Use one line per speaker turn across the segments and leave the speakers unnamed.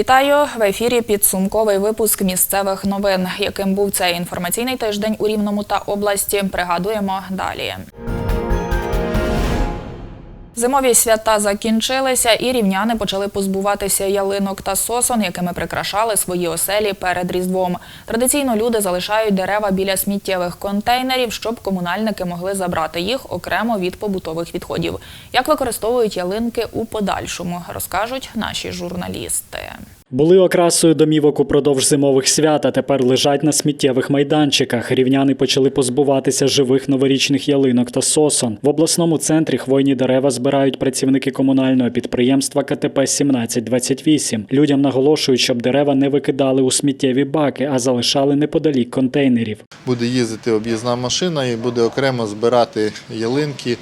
Вітаю в ефірі. Підсумковий випуск місцевих новин. Яким був цей інформаційний тиждень у Рівному та області? Пригадуємо далі. Зимові свята закінчилися, і рівняни почали позбуватися ялинок та сосон, якими прикрашали свої оселі перед різдвом. Традиційно люди залишають дерева біля сміттєвих контейнерів, щоб комунальники могли забрати їх окремо від побутових відходів. Як використовують ялинки у подальшому, розкажуть наші журналісти.
Були окрасою домівок упродовж зимових свят, а тепер лежать на сміттєвих майданчиках. Рівняни почали позбуватися живих новорічних ялинок та сосон. В обласному центрі хвойні дерева збирають працівники комунального підприємства КТП 1728. Людям наголошують, щоб дерева не викидали у сміттєві баки, а залишали неподалік контейнерів.
Буде їздити об'їзна машина і буде окремо збирати ялинки,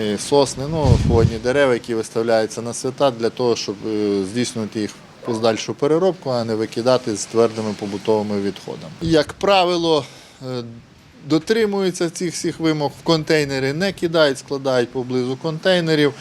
е, сосни, ну, хвойні дерева, які виставляються на свята для того, щоб е, здійснити їх подальшу переробку, а не викидати з твердими побутовими відходами. Як правило, е, дотримуються цих всіх вимог, в контейнери не кидають, складають поблизу контейнерів.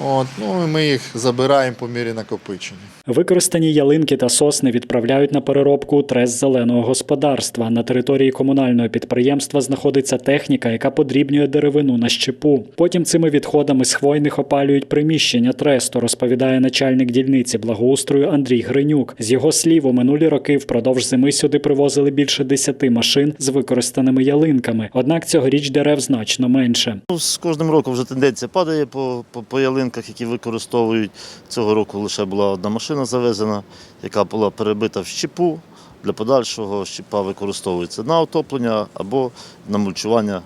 От, ну, і ми їх забираємо по мірі накопичення.
Використані ялинки та сосни відправляють на переробку у трес зеленого господарства. На території комунального підприємства знаходиться техніка, яка подрібнює деревину на щепу. Потім цими відходами з хвойних опалюють приміщення тресту, розповідає начальник дільниці благоустрою Андрій Гринюк. З його слів, у минулі роки впродовж зими сюди привозили більше десяти машин з використаними ялинками. Однак цьогоріч дерев значно менше.
Ну, З кожним роком вже тенденція падає по, по, по ялинках, які використовують. Цього року лише була одна машина завезена, яка була перебита в щепу. Для подальшого щепа використовується на отоплення або на мульчування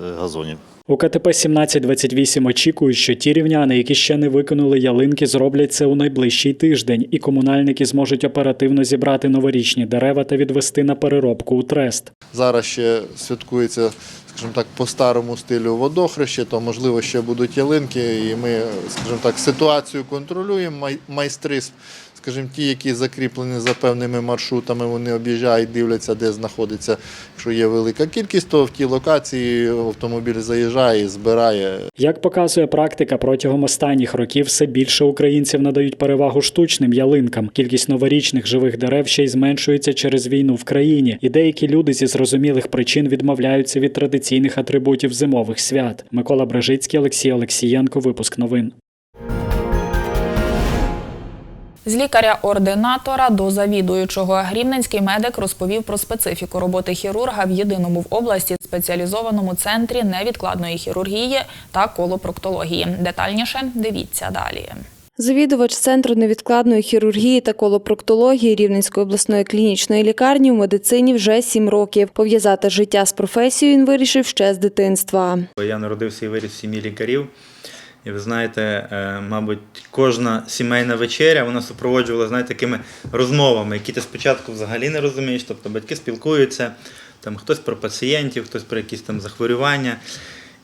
е, газонів.
У КТП 1728 очікують, що ті рівняни, які ще не виконали ялинки, зроблять це у найближчий тиждень, і комунальники зможуть оперативно зібрати новорічні дерева та відвести на переробку у трест.
Зараз ще святкується, скажімо так, по старому стилю водохреще, то можливо ще будуть ялинки, і ми, скажімо так, ситуацію контролюємо. Май- Майстри, скажімо, ті, які закріплені за певними маршрутами, вони об'їжджають, дивляться, де знаходиться. Якщо є велика кількість, то в ті локації автомобіль заїжджає і збирає
Як показує практика, протягом останніх років все більше українців надають перевагу штучним ялинкам. Кількість новорічних живих дерев ще й зменшується через війну в країні, і деякі люди зі зрозумілих причин відмовляються від традиційних атрибутів зимових свят. Микола Бражицький, Олексій Олексієнко. Випуск новин.
З лікаря-ординатора до завідуючого рівненський медик розповів про специфіку роботи хірурга в єдиному в області спеціалізованому центрі невідкладної хірургії та колопроктології. Детальніше дивіться далі.
Завідувач центру невідкладної хірургії та колопроктології Рівненської обласної клінічної лікарні в медицині вже сім років. Пов'язати життя з професією він вирішив ще з дитинства.
Я народився і виріс в сім'ї лікарів. І ви знаєте, е, мабуть, кожна сімейна вечеря вона супроводжувала знаєте, такими розмовами, які ти спочатку взагалі не розумієш. Тобто батьки спілкуються, там хтось про пацієнтів, хтось про якісь там захворювання.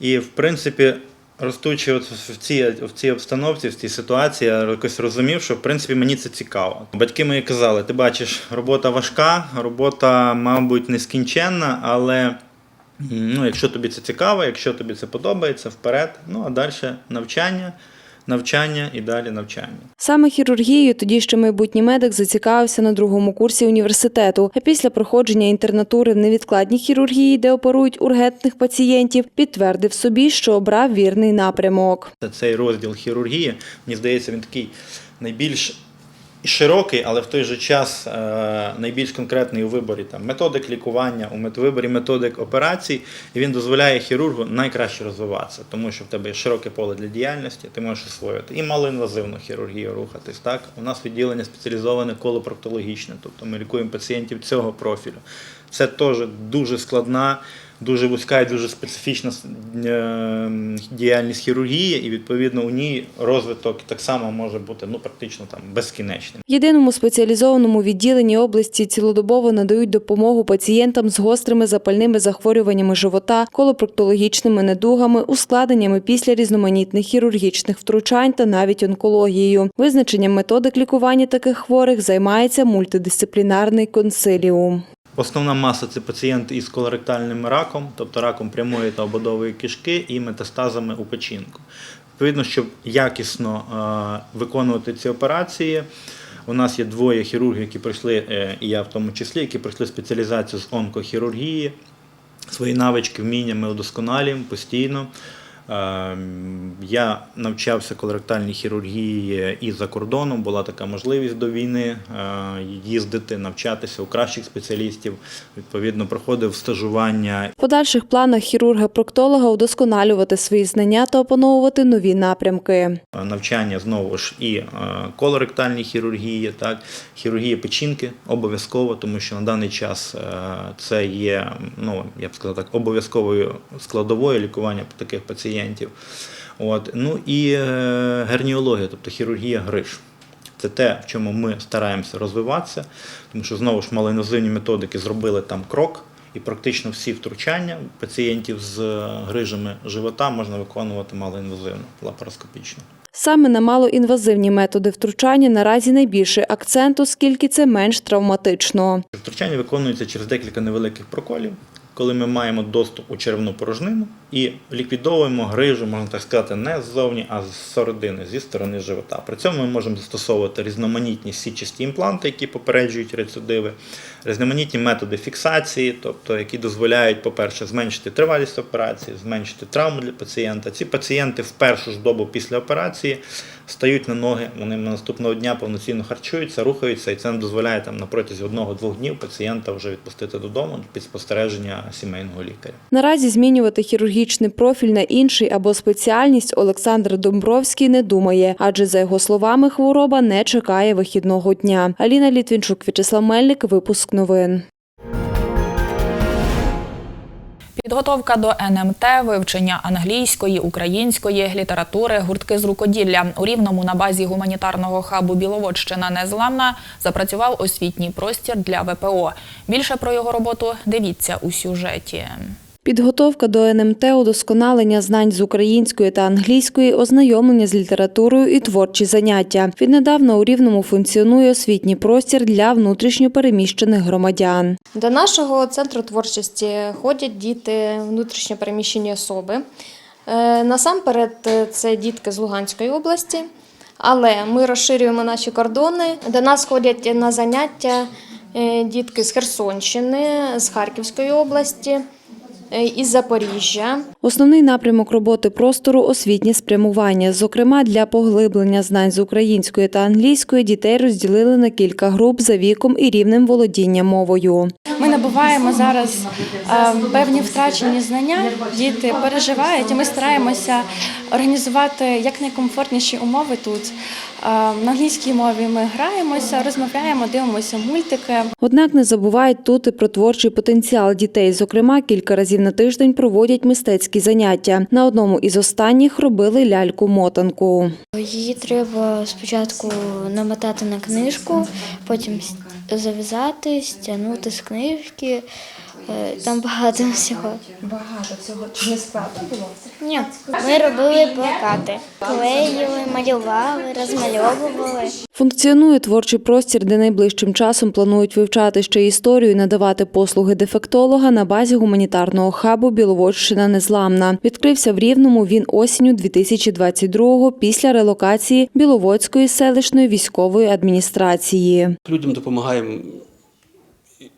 І в принципі, ростучи от в цій, в цій обстановці, в цій ситуації, я якось розумів, що в принципі мені це цікаво. Батьки мої казали: ти бачиш, робота важка, робота, мабуть, нескінченна, але. Ну, якщо тобі це цікаво, якщо тобі це подобається, вперед. Ну а далі навчання, навчання і далі навчання.
Саме хірургією тоді ще майбутній медик зацікавився на другому курсі університету. А після проходження інтернатури в невідкладній хірургії, де оперують ургентних пацієнтів, підтвердив собі, що обрав вірний напрямок.
Цей розділ хірургії, мені здається, він такий найбільш широкий, але в той же час е, найбільш конкретний у виборі там, методик лікування, у виборі методик операцій, і він дозволяє хірургу найкраще розвиватися, тому що в тебе є широке поле для діяльності, ти можеш освоювати і малоінвазивну хірургію рухатись. Так? У нас відділення спеціалізоване колопроктологічне, тобто ми лікуємо пацієнтів цього профілю. Це теж дуже складна, дуже вузька і дуже специфічна е, діяльність хірургії, і відповідно у ній розвиток так само може бути ну, практично там безкінечним.
Єдиному спеціалізованому відділенні області цілодобово надають допомогу пацієнтам з гострими запальними захворюваннями живота, колопроктологічними недугами, ускладненнями після різноманітних хірургічних втручань та навіть онкологією. Визначенням методик лікування таких хворих займається мультидисциплінарний консиліум.
Основна маса це пацієнти із колоректальним раком, тобто раком прямої та ободової кишки і метастазами у печінку. Відповідно, щоб якісно е, виконувати ці операції, У нас є двоє хірургів, які пройшли, е, і я в тому числі, які пройшли спеціалізацію з онкохірургії. Свої навички, вміння ми удосконалюємо постійно. Ем, Я навчався колоректальній хірургії і за кордоном. Була така можливість до війни е, їздити, навчатися у кращих спеціалістів. Відповідно, проходив стажування
В подальших планах хірурга-проктолога удосконалювати свої знання та опановувати нові напрямки.
Е, навчання знову ж і е, колоректальній хірургії, так, хірургія печінки обов'язково, тому що на даний час це є, ну, я б сказав так, обов'язковою складовою лікування таких пацієнтів. От. Ну і е, герніологія, тобто хірургія гриж. Це те, в чому ми стараємося розвиватися, тому що знову ж малоінвазивні методики зробили там крок, і практично всі втручання пацієнтів з е, грижами живота можна виконувати малоінвазивно, лапароскопічно.
Саме на малоінвазивні методи втручання наразі найбільший акцент, оскільки це менш травматично.
Втручання виконується через декілька невеликих проколів, коли ми маємо доступ у черевну порожнину і ліквідовуємо грижу, можна так сказати, не ззовні, а з середини, зі сторони живота. При цьому ми можемо застосовувати різноманітні січасті імпланти, які попереджують рецидиви, різноманітні методи фіксації, тобто які дозволяють, по-перше, зменшити тривалість операції, зменшити травму для пацієнта. Ці пацієнти в першу ж добу після операції стають на ноги, вони наступного дня повноцінно харчуються, рухаються, і це не дозволяє там на протязі одного-двох днів пацієнта вже відпустити додому під спостереження сімейного лікаря.
Наразі змінювати хірургічний профіль на інший або спеціальність Олександр Домбровський не думає, адже за його словами, хвороба не чекає вихідного дня. Аліна Літвінчук, В'ячеслав Мельник, випуск новин.
Підготовка до НМТ, вивчення англійської, української, літератури, гуртки з рукоділля. У Рівному на базі гуманітарного хабу Біловодщина Незламна запрацював освітній простір для ВПО. Більше про його роботу дивіться у сюжеті.
Підготовка до НМТ, удосконалення знань з української та англійської, ознайомлення з літературою і творчі заняття. Віднедавна у Рівному функціонує освітній простір для внутрішньо переміщених громадян.
До нашого центру творчості ходять діти внутрішньо переміщені особи. Е, Насамперед, е, це дітки з Луганської області, але ми розширюємо наші кордони. До нас ходять на заняття е, дітки з Херсонщини, з Харківської області, із Запоріжжя.
Основний напрямок роботи простору освітнє спрямування. Зокрема, для поглиблення знань з української та англійської дітей розділили на кілька груп за віком і рівнем володіння мовою.
Ми набуваємо зараз е, певні втрачені знання. Діти переживають, і ми стараємося організувати якнайкомфортніші умови тут. На англійській мові ми граємося, розмовляємо, дивимося мультики.
Однак не забувають тут і про творчий потенціал дітей. Зокрема, кілька разів на тиждень проводять мистецькі заняття. На одному із останніх робили ляльку-мотанку.
Її треба спочатку намотати на книжку, потім зав'язати, стягнути з книжки. Е, Там багато всього. Багато цього не складно було? Ні. Ми робили плакати, клеїли, малювали, розмальовували.
Функціонує творчий простір, де найближчим часом планують вивчати ще історію і надавати послуги дефектолога на базі гуманітарного хабу Біловодщина Незламна. Відкрився в Рівному він осінню 2022-го після релокації Біловодської селищної військової адміністрації.
Людям допомагаємо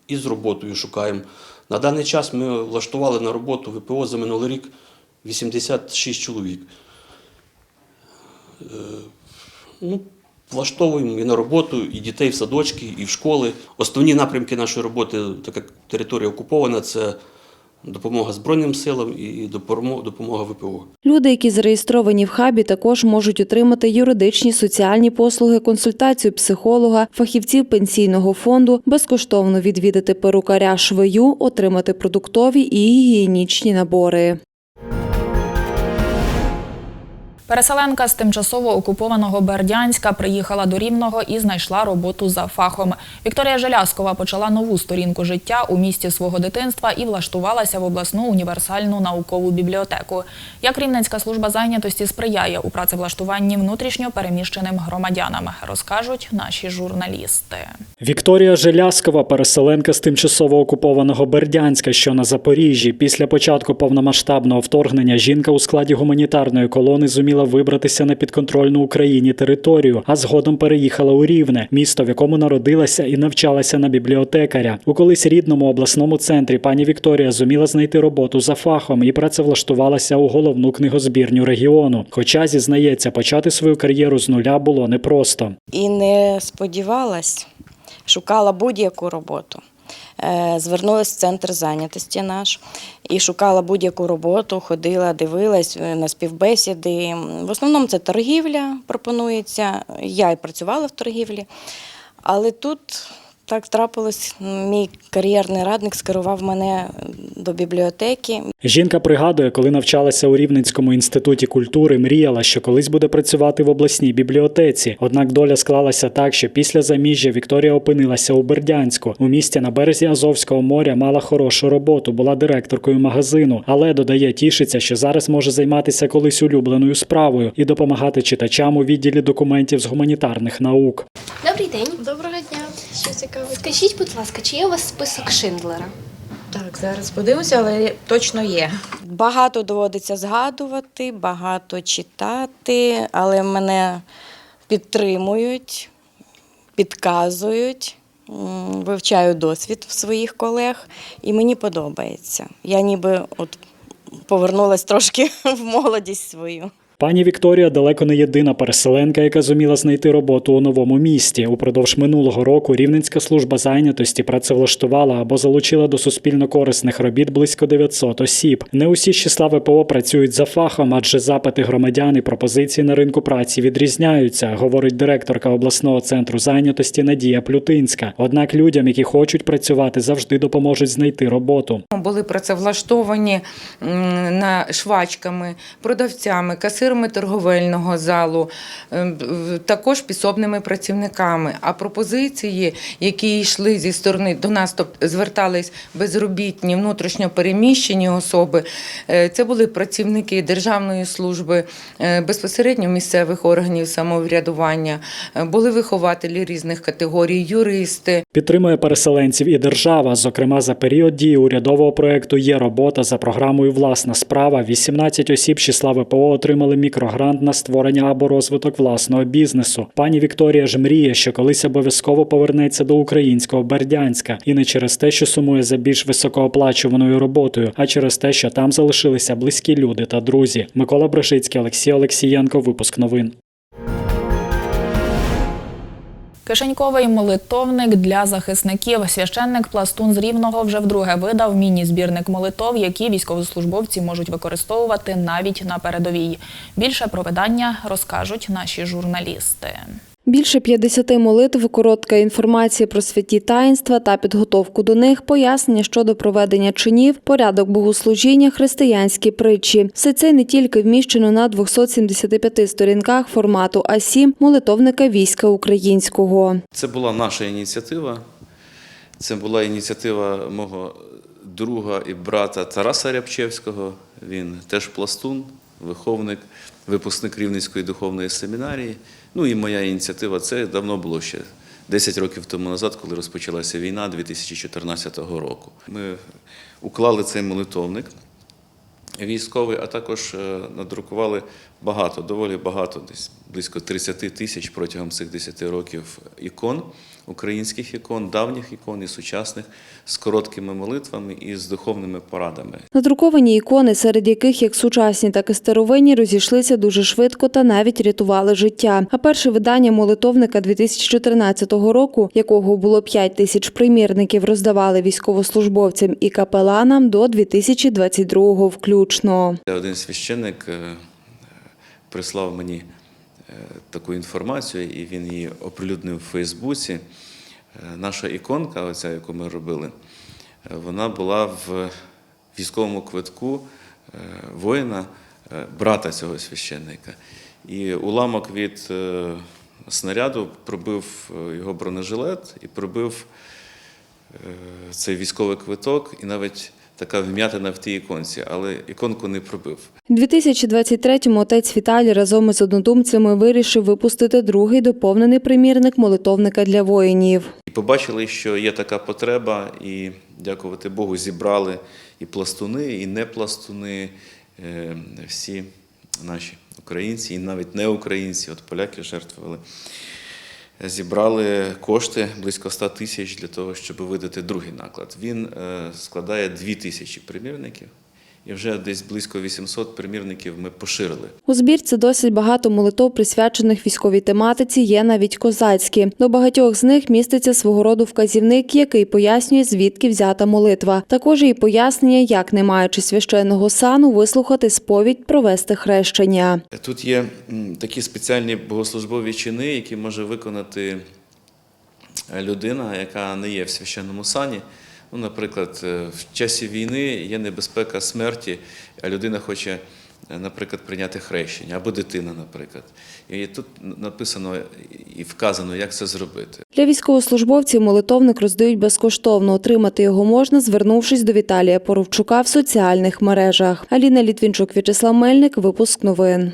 і з роботою шукаємо. На даний час ми влаштували на роботу ВПО за минулий рік 86 чоловік. Е, Ну, влаштовуємо і на роботу, і дітей в садочки, і в школи. Основні напрямки нашої роботи, так як територія окупована, це допомога Збройним силам і допомо- допомога ВПО.
Люди, які зареєстровані в хабі, також можуть отримати юридичні соціальні послуги, консультацію психолога, фахівців пенсійного фонду, безкоштовно відвідати перукаря швею, отримати продуктові і гігієнічні набори.
Переселенка з тимчасово окупованого Бердянська приїхала до Рівного і знайшла роботу за фахом. Вікторія Желяскова почала нову сторінку життя у місті свого дитинства і влаштувалася в обласну універсальну наукову бібліотеку. Як Рівненська служба зайнятості сприяє у працевлаштуванні внутрішньо переміщеним громадянам, розкажуть наші журналісти.
Вікторія Желяскова, переселенка з тимчасово окупованого Бердянська, що на Запоріжжі. Після початку повномасштабного вторгнення жінка у складі гуманітарної колони зуміла зуміла вибратися на підконтрольну Україні територію, а згодом переїхала у Рівне, місто, в якому народилася і навчалася на бібліотекаря. У колись рідному обласному центрі пані Вікторія зуміла знайти роботу за фахом і працевлаштувалася у головну книгозбірню регіону. Хоча зізнається, почати свою кар'єру з нуля було непросто.
і не сподівалась, шукала будь-яку роботу. Е, Звернулася в центр зайнятості наш і шукала будь-яку роботу, ходила, дивилась е, на співбесіди. В основному це торгівля пропонується. Я і працювала в торгівлі, але тут так трапилось, мій кар'єрний радник скерував мене до бібліотеки.
Жінка пригадує, коли навчалася у Рівненському інституті культури, мріяла, що колись буде працювати в обласній бібліотеці. Однак доля склалася так, що після заміжжя Вікторія опинилася у Бердянську. У місті на березі Азовського моря мала хорошу роботу, була директоркою магазину, але додає, тішиться, що зараз може займатися колись улюбленою справою і допомагати читачам у відділі документів з гуманітарних наук.
Добрий день. Доброго дня. Що цікаво? Скажіть, будь ласка, чи є у вас список Шиндлера?
Так, зараз подивимося, але точно є.
Багато доводиться згадувати, багато читати, але мене підтримують, підказують, вивчаю досвід своїх колег, і мені подобається. Я ніби от повернулася трошки в молодість свою.
Пані Вікторія далеко не єдина переселенка, яка зуміла знайти роботу у новому місті. Упродовж минулого року Рівненська служба зайнятості працевлаштувала або залучила до суспільно корисних робіт близько 900 осіб. Не усі з числа ВПО працюють за фахом, адже запити громадян і пропозиції на ринку праці відрізняються, говорить директорка обласного центру зайнятості Надія Плютинська. Однак людям, які хочуть працювати, завжди допоможуть знайти роботу.
Були працевлаштовані на швачками, продавцями, касирами торговельного залу, ем, також підсобними працівниками. А пропозиції, які йшли зі сторони до нас, тобто звертались безробітні, внутрішньо переміщені особи, е, це були працівники державної служби, е, безпосередньо місцевих органів самоврядування, е, були вихователі різних категорій, юристи.
Підтримує переселенців і держава. Зокрема, за період дії урядового проекту є робота за програмою Власна справа. 18 осіб з числа ВПО отримали мікрогрант на створення або розвиток власного бізнесу. Пані Вікторія ж мріє, що колись обов'язково повернеться до українського Бердянська, і не через те, що сумує за більш високооплачуваною роботою, а через те, що там залишилися близькі люди та друзі. Микола Брешицький, Олексій Олексієнко. Випуск новин.
Кишеньковий молитовник для захисників. Священник Пластун з Рівного вже вдруге видав міні-збірник молитов, які військовослужбовці можуть використовувати навіть на передовій. Більше про видання розкажуть наші журналісти.
Більше 50 молитв, коротка інформація про святі таїнства та підготовку до них, пояснення щодо проведення чинів, порядок богослужіння, християнські притчі. Все це не тільки вміщено на 275 сторінках формату А7 молитовника війська українського.
Це була наша ініціатива. Це була ініціатива мого друга і брата Тараса Рябчевського. Він теж пластун, виховник, випускник Рівненської духовної семінарії. Ну і моя ініціатива це давно було ще 10 років тому назад, коли розпочалася війна 2014 року. Ми уклали цей молитовник військовий, а також е, надрукували багато, доволі багато, десь близько 30 тисяч протягом цих 10 років ікон, українських ікон, давніх ікон і сучасних, з короткими молитвами і з духовними порадами.
Надруковані ікони, серед яких як сучасні, так і старовинні, розійшлися дуже швидко та навіть рятували життя. А перше видання молитовника 2014 року, якого було 5 тисяч примірників, роздавали військовослужбовцям і капеланам до 2022 включно.
Один священник е, прислав мені таку інформацію, і він її оприлюднив в Фейсбуці. Е, Наша іконка, оця, яку ми робили, е, вона була в військовому квитку е, воїна, е, брата цього священника. І уламок від е, снаряду пробив е, його бронежилет і пробив е, цей військовий квиток, і навіть така вм'ятина в тій іконці, але іконку не пробив.
У 2023-му отець Віталій разом із однодумцями вирішив випустити другий доповнений примірник молитовника для воїнів.
І побачили, що є така потреба, і дякувати Богу, зібрали і пластуни, і не пластуни, е, всі наші українці і навіть не українці, от поляки жертвували. Зібрали кошти близько 100 тисяч для того, щоб видати другий наклад. Він е, складає 2 тисячі примірників, і вже десь близько 800 примірників ми поширили.
У збірці досить багато молитов, присвячених військовій тематиці, є навіть козацькі. До багатьох з них міститься свого роду вказівник, який пояснює, звідки взята молитва. Також і пояснення, як, не маючи священного сану, вислухати сповідь, провести хрещення.
Тут є такі спеціальні богослужбові чини, які може виконати е, людина, яка не є в священному сані. Ну, наприклад, е, в часі війни є небезпека смерті, а людина хоче, е, наприклад, прийняти хрещення або дитина, наприклад. І тут написано і вказано, як це зробити.
Для військовослужбовців молитовник роздають безкоштовно. Отримати його можна, звернувшись до Віталія Поровчука в соціальних мережах. Аліна Літвінчук, В'ячеслав Мельник. Випуск новин.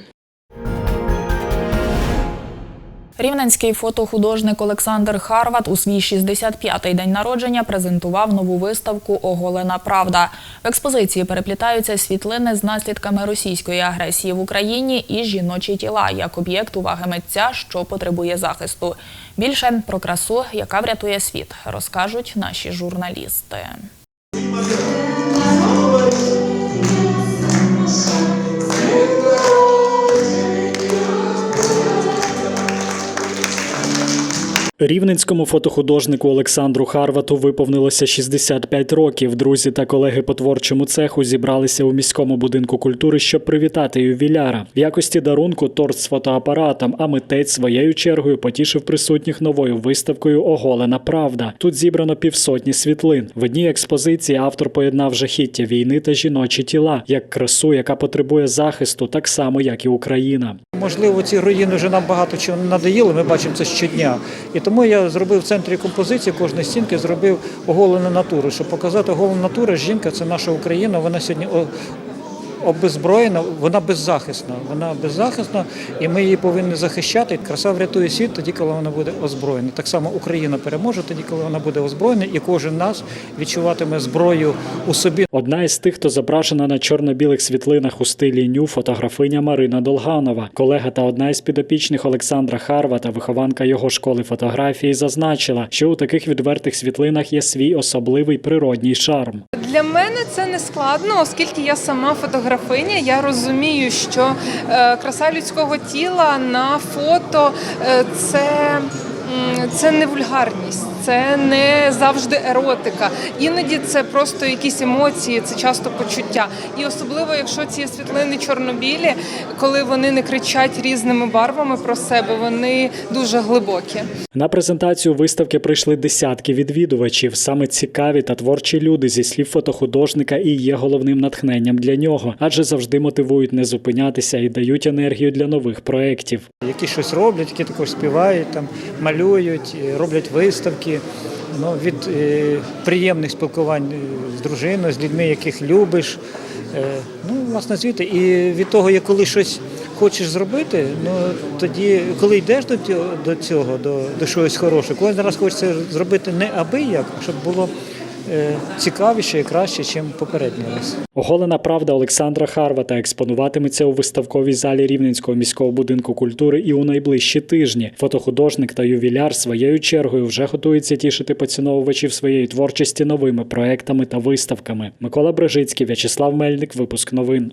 Рівненський фотохудожник Олександр Харват у свій 65-й день народження презентував нову виставку Оголена правда. В експозиції переплітаються світлини з наслідками російської агресії в Україні і жіночі тіла як об'єкт уваги митця, що потребує захисту. Більше про красу, яка врятує світ, розкажуть наші журналісти.
Рівненському фотохудожнику Олександру Харвату виповнилося 65 років. Друзі та колеги по творчому цеху зібралися у міському будинку культури, щоб привітати ювіляра. В якості дарунку торт з фотоапаратом, а митець своєю чергою потішив присутніх новою виставкою Оголена правда. Тут зібрано півсотні світлин. В одній експозиції автор поєднав жахіття війни та жіночі тіла як красу, яка потребує захисту, так само як і Україна.
Можливо, ці руїни вже нам багато чого надоїли, ми бачимо це щодня. І тому я зробив в центрі композиції кожної стінки, зробив оголену натуру, щоб показати оголену натуру. Жінка це наша Україна, вона сьогодні обезброєна, вона беззахисна. Вона беззахисна, і ми її повинні захищати. Краса врятує світ тоді, коли вона буде озброєна. Так само Україна переможе тоді, коли вона буде озброєна, і кожен нас відчуватиме зброю у собі.
Одна із тих, хто зображена на чорно-білих світлинах у стилі ню, фотографиня Марина Долганова, колега та одна із підопічних Олександра Харвата, вихованка його школи фотографії, зазначила, що у таких відвертих світлинах є свій особливий природній шарм.
Для мене це не складно, оскільки я сама фотографиня. Я розумію, що е, краса людського тіла на фото е, це. Це не вульгарність, це не завжди еротика. Іноді це просто якісь емоції, це часто почуття. І особливо, якщо ці світлини чорнобілі, коли вони не кричать різними барвами про себе, вони дуже глибокі.
На презентацію виставки прийшли десятки відвідувачів. Саме цікаві та творчі люди зі слів фотохудожника і є головним натхненням для нього, адже завжди мотивують не зупинятися і дають енергію для нових проєктів.
які щось роблять, які також співають, там малюють, е, роблять виставки. Ну, від е, приємних спілкувань е, з дружиною, з людьми, яких любиш. Е, ну, власне, звідти. І від того, як коли щось хочеш зробити, ну тоді, коли йдеш до цього, до до, чогось хорошого, кожен раз хочеться зробити не аби як, а щоб було цікавіше і краще, ніж попередній раз.
Оголена правда Олександра Харвата експонуватиметься у виставковій залі Рівненського міського будинку культури і у найближчі тижні. Фотохудожник та ювіляр своєю чергою вже готується тішити поціновувачів своєї творчості новими проектами та виставками. Микола Брежицький, В'ячеслав Мельник. Випуск новин.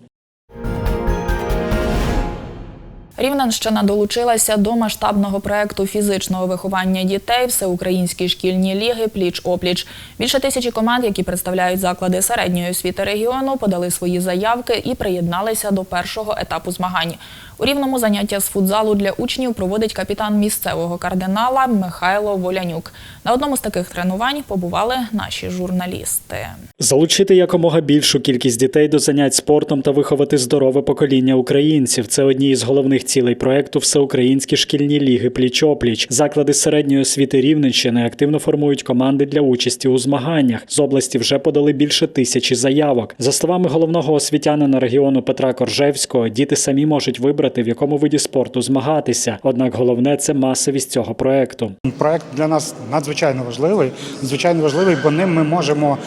Рівненщина долучилася до масштабного проекту фізичного виховання дітей Всеукраїнські шкільні ліги Пліч-опліч. Більше тисячі команд, які представляють заклади середньої освіти регіону, подали свої заявки і приєдналися до першого етапу змагань. У рівному заняття з футзалу для учнів проводить капітан місцевого кардинала Михайло Волянюк. На одному з таких тренувань побували наші журналісти.
Залучити якомога більшу кількість дітей до занять спортом та виховати здорове покоління українців це одні із головних цілей проекту Всеукраїнські шкільні ліги Пліч-опліч. Заклади середньої освіти Рівненщини активно формують команди для участі у змаганнях. З області вже подали більше тисячі заявок. За словами головного освітянина регіону Петра Коржевського, діти самі можуть вибрати вибрати, в якому виді спорту змагатися. Однак головне це масовість цього проекту.
Проект для нас надзвичайно важливий. Надзвичайно важливий, бо ним ми можемо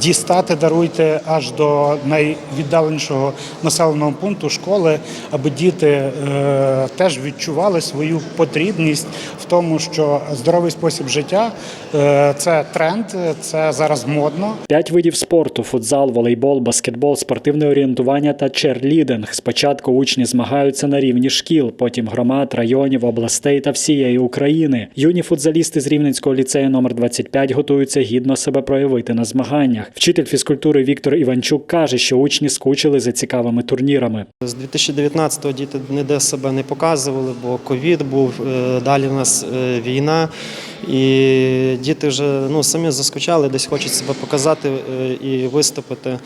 дістати, даруйте аж до найвіддаленішого населеного пункту школи, аби діти е, теж відчували свою потрібність в тому, що здоровий спосіб життя е, це тренд, це зараз модно.
П'ять видів спорту: футзал, волейбол, баскетбол, спортивне орієнтування та черлідинг. Спочатку учні змагаються на рівні шкіл, потім громад, районів, областей та всієї України. Юні футзалісти з Рівненського ліцею номер 25 готуються гідно себе проявити на змаганнях. Вчитель фізкультури Віктор Іванчук каже, що учні скучили за цікавими турнірами.
З 2019-го діти ніде себе не показували, бо ковід був, е, далі У нас е, війна. І діти вже ну, самі заскучали, десь хочуть себе показати е, і виступити.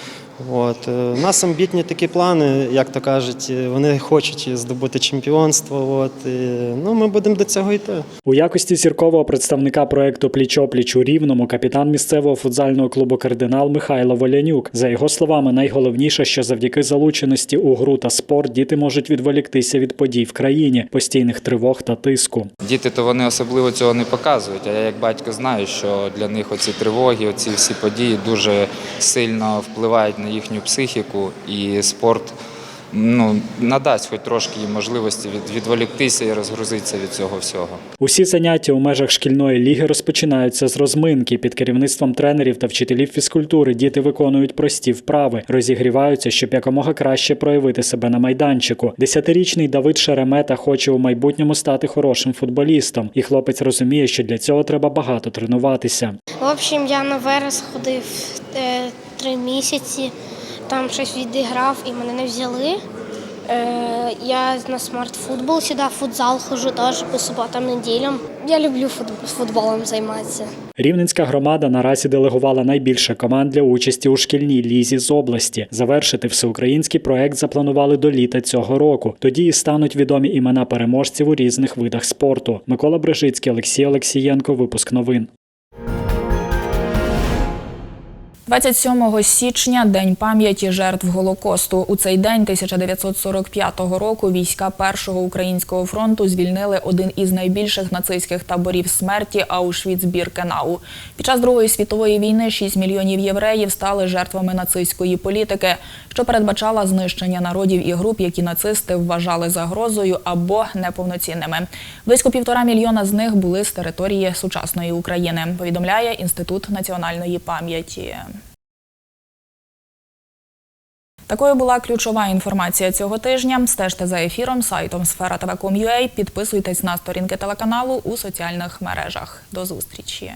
От. е, У нас амбітні такі плани, як то кажуть, е, вони хочуть здобути чемпіонство. От. І, ну, ми будемо до цього йти.
У якості зіркового представника проекту Пліч-опліч у Рівному капітан місцевого футзального клубу Кардинал Михайло Волянюк. За його словами, найголовніше, що завдяки залученості у гру та спорт діти можуть відволіктися від подій в країні, постійних тривог та тиску.
Діти то вони особливо цього не показують. А я як батько знаю, що для них оці тривоги, оці всі події дуже сильно впливають на їхню психіку, і спорт ну, надасть хоч трошки їм можливості від, відволіктися і розгрузитися від цього всього.
Усі заняття у межах шкільної ліги розпочинаються з розминки. Під керівництвом тренерів та вчителів фізкультури діти виконують прості вправи, розігріваються, щоб якомога краще проявити себе на майданчику. Десятирічний Давид Шеремета хоче у майбутньому стати хорошим футболістом, і хлопець розуміє, що для цього треба багато тренуватися.
В общем, я на верес ходив е, три місяці, там щось відіграв і мене не взяли. Е, я на смарт-футбол сюди, футзал хожу теж по суботам, неділям. Я люблю фут- футболом займатися.
Рівненська громада наразі делегувала найбільше команд для участі у шкільній лізі з області. Завершити всеукраїнський проект запланували до літа цього року. Тоді і стануть відомі імена переможців у різних видах спорту. Микола Брижицький, Олексій Олексієнко. Випуск новин.
27 січня День пам'яті жертв Голокосту. У цей день 1945 року війська Першого українського фронту звільнили один із найбільших нацистських таборів смерті Аушвіц-Біркенау. Під час Другої світової війни 6 мільйонів євреїв стали жертвами нацистської політики, що передбачала знищення народів і груп, які нацисти вважали загрозою або неповноцінними. Близько півтора мільйона з них були з території сучасної України. Повідомляє Інститут національної пам'яті. Такою була ключова інформація цього тижня. Стежте за ефіром сайтом Сфера Підписуйтесь на сторінки телеканалу у соціальних мережах. До зустрічі.